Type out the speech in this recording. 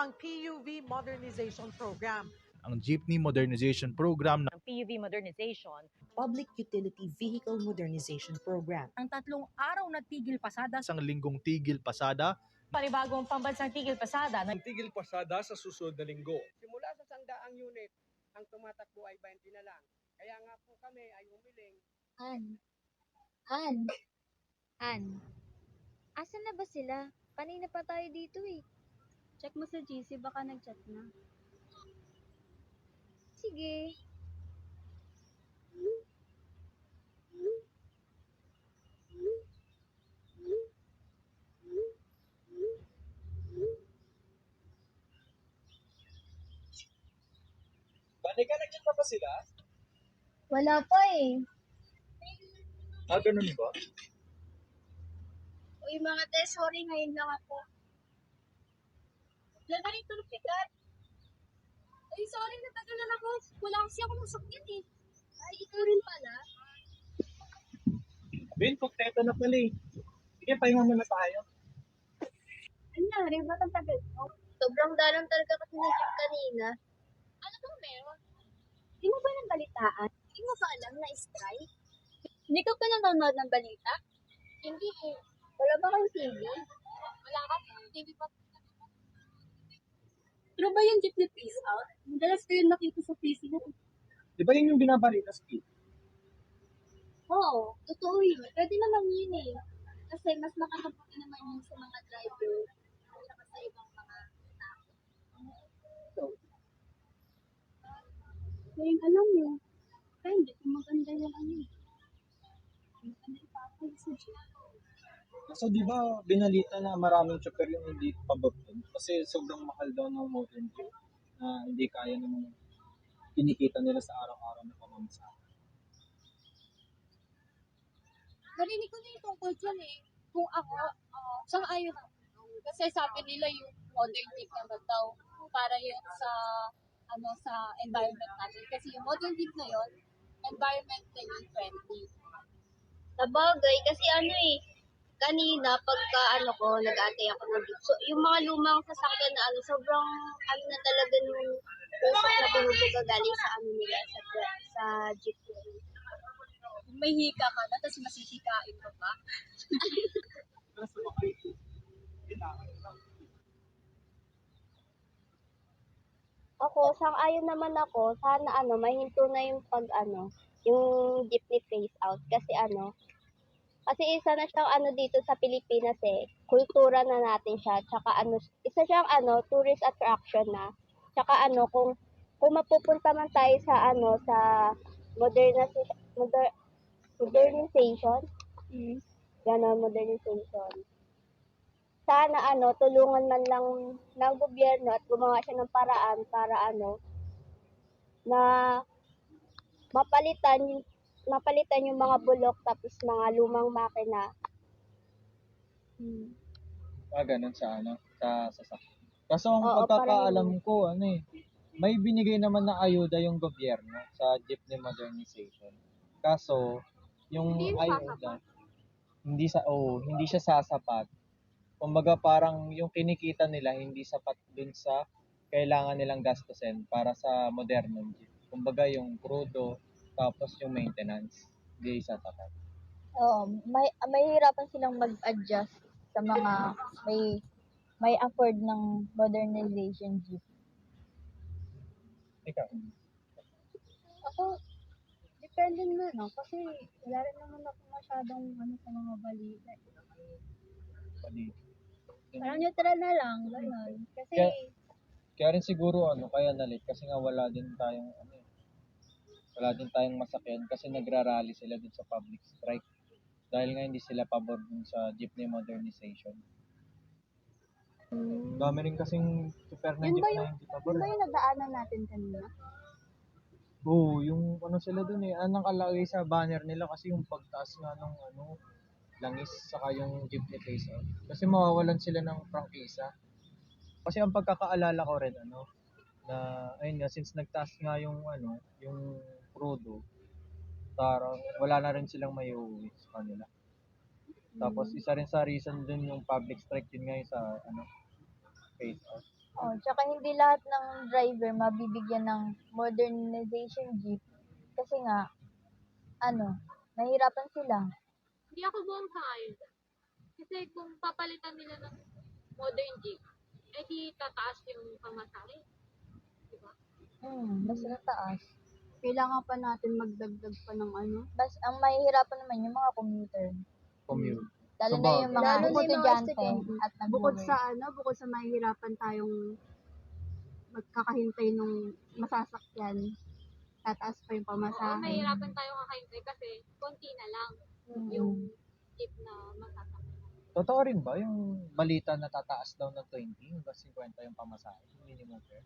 ang PUV Modernization Program. ang Jeepney Modernization Program ng PUV modernization. Public Utility Vehicle Modernization Program. ang tatlong araw na tigil pasada sa isang linggong tigil pasada Panibagong pambansang tigil pasada na Ang tigil pasada sa susunod na linggo. Simula sa sandaang unit, ang tumatakbo ay 20 na lang. Kaya nga po kami ay humiling Han. Han. Han. Asan na ba sila? Kanina pa tayo dito eh. Check mo sa GC, baka nag-chat na. Sige. Bani ka, nandiyan pa ba sila? Wala pa eh. Ah, ganun ba? Uy mga te, sorry ngayon lang ako. Na rin tulog si Kat. Uy, sorry natagalan ako. Wala kasi ako nasakit eh. Ay, ikaw rin pala. Ben, kompleto na pala eh. Sige, pahinga muna tayo. Ano nangyari? Ba't ang tagal mo? Sobrang dalang talaga kasi na jeep kanina. Ano bang meron? Di mo ba nang balitaan? Di mo ba alam na strike? Hindi ka pa nanonood ng balita? Hindi eh. Wala ba kang TV? Wala ka. TV pa. Pero ba yung jeep na peace out? Madalas ko yun nakita sa na. Di ba yun yung binabalita sa kid? Oo, totoo yun. Pwede naman yun eh. Kasi mas makakabuti naman yun sa mga driver at sa ibang mga tao. So, kaya alam hindi ko maganda yung ano eh. Maganda yung papay sa jeep. So, di ba binalita na maraming chopper yung hindi pababton? Kasi sobrang mahal daw ng modern jeep na hindi kaya ng kinikita nila sa araw-araw na pamamasahe. narinig ko na yung tungkol dyan eh. Kung ako, uh, sang ayon ako. Kasi sabi nila yung modern jeep naman daw para yun sa ano sa environment natin. Kasi yung modern jeep na yun, environmentally friendly. Sabagay, kasi ano eh, kanina pagka ano ko, nag-aantay ako ng jeep. So, yung mga lumang sasakyan na ano, sobrang ano na talaga nung usok na binubuga galing sa ano nila, sa, sa jeep. Kung may hika ka na, tapos masisikain ka pa. Ako, sang-ayon naman ako, sana ano, mahinto na yung pag ano, yung jeepney phase out. Kasi ano, kasi isa na siyang ano dito sa Pilipinas eh, kultura na natin siya. Tsaka ano, isa siyang ano, tourist attraction na. Tsaka ano, kung kung mapupunta man tayo sa ano, sa modernization, moder, modernization, ganon, modernization. Sana ano, tulungan man lang ng gobyerno at gumawa siya ng paraan para ano, na mapalitan mapalitan yung mga bulok tapos mga lumang makina. Hmm. Ah, ganun sa ano, sa sasakyan. Kaso ang Oo, pagkakaalam ko, ano eh, may binigay naman na ayuda yung gobyerno sa jeepney modernization. Kaso, yung Hindi yun ayuda, hindi sa, oh, hindi siya sasapat. Kumbaga parang yung kinikita nila hindi sapat dun sa kailangan nilang gastusin para sa modernong jeep. Kumbaga yung crudo, tapos yung maintenance, hindi sasapat. Oo, may mahirapan silang mag-adjust sa mga may may afford ng modernization jeep. Ikaw, Ako, depende na, no? Kasi wala rin naman ako masyadong ano sa mga balita. pali. Parang neutral na lang, gano'n. Kasi, Kaya- Kaya rin siguro ano, kaya nalit kasi nga wala din tayong ano wala din tayong masakyan kasi nagrarally sila dun sa public strike. Dahil nga hindi sila pabor dun sa jeepney modernization. Dami rin kasing super na jeep ba na yung- hindi pabor. yun ba yung nadaanan natin kanina? Oo, yung ano sila dun eh, anong nakalagay sa banner nila kasi yung pagtaas nga ng ano, langis saka yung jeepney face out. Kasi mawawalan sila ng prangkisa. Kasi ang pagkakaalala ko rin ano, na ayun nga since nagtaas nga yung ano, yung crudo, parang wala na rin silang may uuwi sa kanila. Tapos isa rin sa reason dun yung public strike yun nga yung sa ano, face out. Oh, tsaka hindi lahat ng driver mabibigyan ng modernization jeep kasi nga ano, nahihirapan sila. Hindi ako buong sangayon. Kasi kung papalitan nila ng modern jeep, eh di tataas yung pamasahe. Diba? Hmm, mas mataas. Kailangan pa natin magdagdag pa ng ano. Bas ang mahihirapan naman yung mga commuter. Commute. Lalo na yung mga Lalo estudyante at nag Bukod sa ano, bukod sa mahihirapan tayong magkakahintay nung masasakyan, tataas pa yung Oo, pamasahe. mahirapan tayo kakahintay kasi konti na lang yung jeep na masasakyan. Totoo rin ba yung balita na tataas daw ng 20 hanggang 50 yung pamasahe, yung minimum fare?